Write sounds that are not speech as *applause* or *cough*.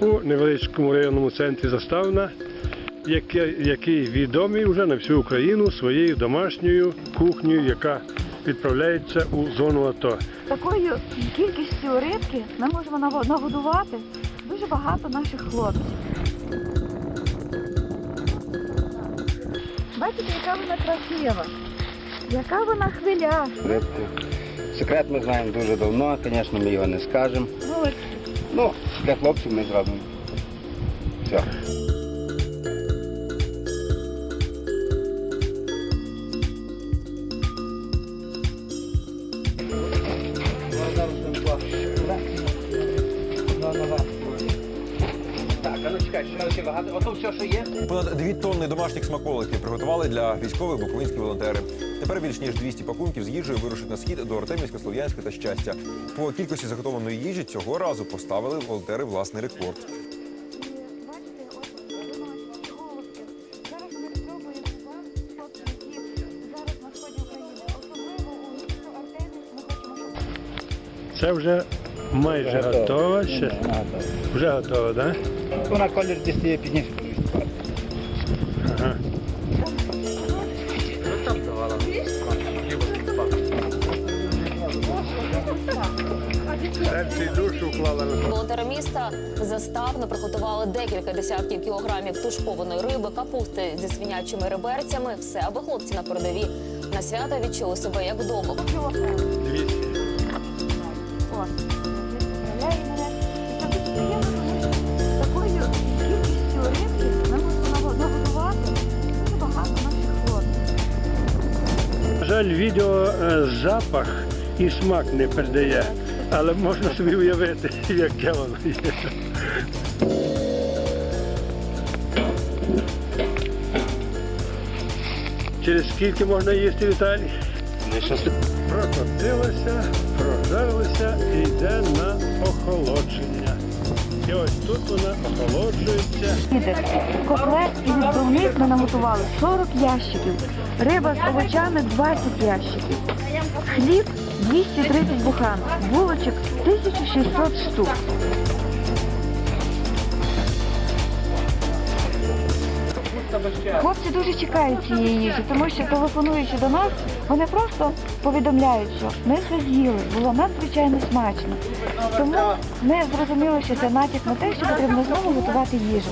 у невеличкому районному центрі Заставна, який відомий вже на всю Україну своєю домашньою кухнею, яка відправляється у зону АТО. Такою кількістю рибки ми можемо нагодувати дуже багато наших хлопців. Бачите, яка вона красива, яка вона хвиляста. рибку. Секрет ми знаємо дуже давно, звісно, ми його не скажемо. Молодці. Ну, для хлопців ми зробимо. Все. Чекай, що ще багато. Ото все, що є. Понад дві тонни домашніх смаколиків приготували для військових буковинські волонтери. Тепер більш ніж 200 пакунків з їжею вирушать на схід до Артемівська, Слов'янська та щастя. По кількості заготованої їжі цього разу поставили волонтери власний рекорд. Це вже майже готово. Ще вже готово, так? Вона колір дістає пізніше. Ага. Волонтери міста заставно приготували декілька десятків кілограмів тушкованої риби, капусти зі свинячими реберцями. Все, аби хлопці на передовій на свято відчули себе як вдома. кілограм. Жаль, відео е, запах і смак не передає, але можна собі уявити, *laughs* яке воно є. Через скільки можна їсти Віталій? Прокотилося, прожарилося і йде на охолодження. Вона охолоджується. Котлет і відбивних ми наготували 40 ящиків, риба з овочами 20 ящиків, хліб 230 буханок, булочок 1600 штук. Хлопці дуже чекають цієї їжі, тому що телефонуючи до нас, вони просто повідомляють, що ми все з'їли, було надзвичайно смачно. Тому ми зрозуміли, що це натяк на те, що потрібно знову готувати їжу.